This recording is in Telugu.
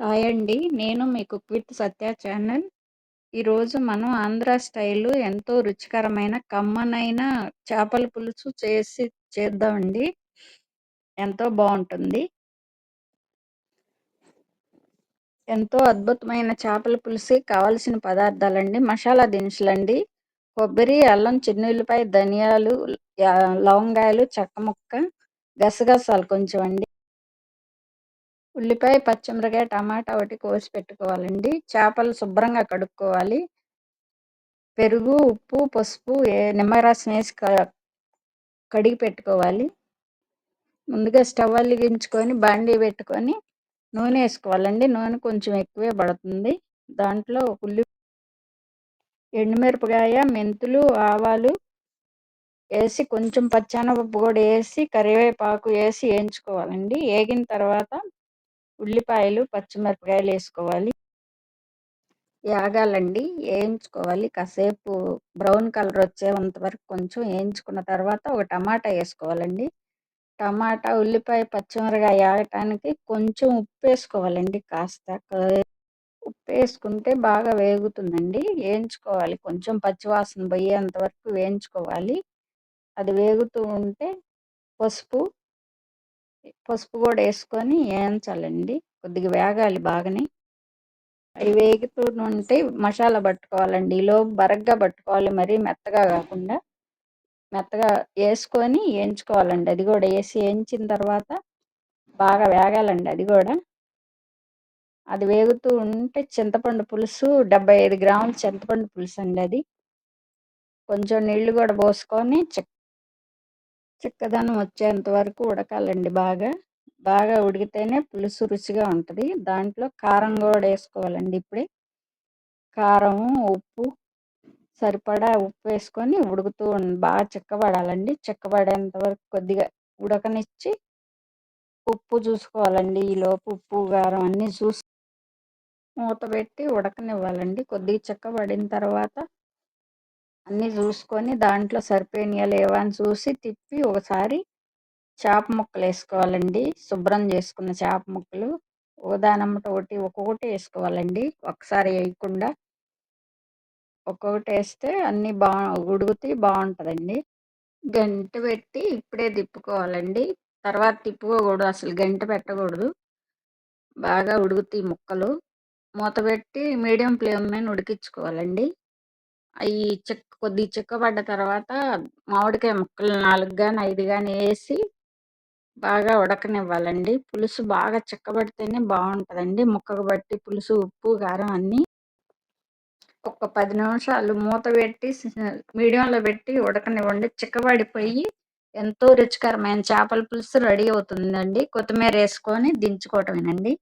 హాయ్ అండి. నేను మీ కుక్ విత్ సత్య ఛానల్. ఈరోజు మనం ఆంధ్ర స్టైల్ ఎంతో రుచికరమైన, కమ్మనైన చేపల పులుసు చేసి చేద్దామండి. ఎంతో బాగుంటుంది ఎంతో అద్భుతమైన చేపల పులుసు కావలసిన పదార్థాలండి. మసాలా దినుసులండి. కొబ్బరి, అల్లం, చిన్నుల్లిపాయ, ధనియాలు, లవంగాయలు, చెక్క ముక్క, గసగసాలు కొంచెం అండి. ఉల్లిపాయ, పచ్చిమిరకాయ, టమాటా ఒకటి కోసి పెట్టుకోవాలండి. చేపలు శుభ్రంగా కడుక్కోవాలి. పెరుగు, ఉప్పు, పసుపు, ఏ నిమ్మరసం వేసి క కడిగి పెట్టుకోవాలి. ముందుగా స్టవ్ వెలిగించుకొని బాండీ పెట్టుకొని నూనె వేసుకోవాలండి. నూనె కొంచెం ఎక్కువే పడుతుంది. దాంట్లో ఉల్లి ఎండుమిరపకాయ, మెంతులు, ఆవాలు వేసి కొంచెం పచ్చెనపప్పు కూడా వేసి కరివేపాకు వేసి వేయించుకోవాలండి. వేగిన తర్వాత ఉల్లిపాయలు, పచ్చిమిరపకాయలు వేసుకోవాలి. యాగాలండి వేయించుకోవాలి కాసేపు బ్రౌన్ కలర్ వచ్చేంత వరకు కొంచెం వేయించుకున్న తర్వాత ఒక టమాటా వేసుకోవాలండి. టమాటా, ఉల్లిపాయ, పచ్చిమిరకాయ వేగటానికి కొంచెం ఉప్పు వేసుకోవాలండి కాస్త. ఉప్పు వేసుకుంటే బాగా వేగుతుందండి. వేయించుకోవాలి కొంచెం పచ్చివాసన పోయేంత వరకు వేయించుకోవాలి. అది వేగుతూ ఉంటే పసుపు పసుపు కూడా వేసుకొని వేయించాలండి. కొద్దిగా వేగాలి బాగానే. అవి వేగుతూ ఉంటే మసాలా పట్టుకోవాలండి. ఈలో బరగ్గా పట్టుకోవాలి మరి మెత్తగా కాకుండా. మెత్తగా వేసుకొని వేయించుకోవాలండి. అది కూడా వేసి వేయించిన తర్వాత బాగా వేగాలండి అది కూడా. అది వేగుతూ ఉంటే చింతపండు పులుసు డెబ్బై ఐదు గ్రాముల చింతపండు పులుసు అండి అది. కొంచెం నీళ్ళు కూడా పోసుకొని చిక్ చిక్కదనం వచ్చేంత వరకు ఉడకాలండి బాగా. బాగా ఉడికితేనే పులుసు రుచిగా ఉంటుంది. దాంట్లో కారం కూడా వేసుకోవాలండి ఇప్పుడే. కారం, ఉప్పు సరిపడా ఉప్పు వేసుకొని ఉడుకుతూ బాగా చిక్కబడాలండి. చిక్కబడేంత వరకు కొద్దిగా ఉడకనిచ్చి ఉప్పు చూసుకోవాలండి. ఈలోపు ఉప్పు, కారం అన్నీ చూసి మూత పెట్టి ఉడకనివ్వాలండి. కొద్దిగా చిక్కబడిన తర్వాత అన్నీ చూసుకొని దాంట్లో సరిపోయినాయా లేవా అని చూసి తిప్పి ఒకసారి చేప ముక్కలు వేసుకోవాలండి. శుభ్రం చేసుకున్న చేప ముక్కలు ఒకదానమ్మట ఒకటి ఒక్కొక్కటి వేసుకోవాలండి. ఒకసారి వేయకుండా ఒక్కొక్కటి వేస్తే అన్నీ బా ఉడుకుతాయి బాగుంటుందండి. గంట పెట్టి ఇప్పుడే తిప్పుకోవాలండి. తర్వాత తిప్పుకోకూడదు అసలు గంట పెట్టకూడదు. బాగా ఉడుగుతాయి ముక్కలు. మూత పెట్టి మీడియం ఫ్లేమ్ మీద ఉడికించుకోవాలండి. అవి చిక్క కొద్దిగా చిక్కబడ్డ తర్వాత మామిడికాయ ముక్కలు నాలుగు కానీ ఐదు కానీ వేసి బాగా ఉడకనివ్వాలండి. పులుసు బాగా చిక్కబడితేనే బాగుంటుందండి. ముక్కకు బట్టి పులుసు ఉప్పు, కారం అన్నీ ఒక పది నిమిషాలు మూత పెట్టి మీడియంలో పెట్టి ఉడకనివ్వండి. చిక్కబడిపోయి ఎంతో రుచికరమైన చేపల పులుసు రెడీ అవుతుందండి. కొత్తిమీర వేసుకొని దించుకోవటమేనండి.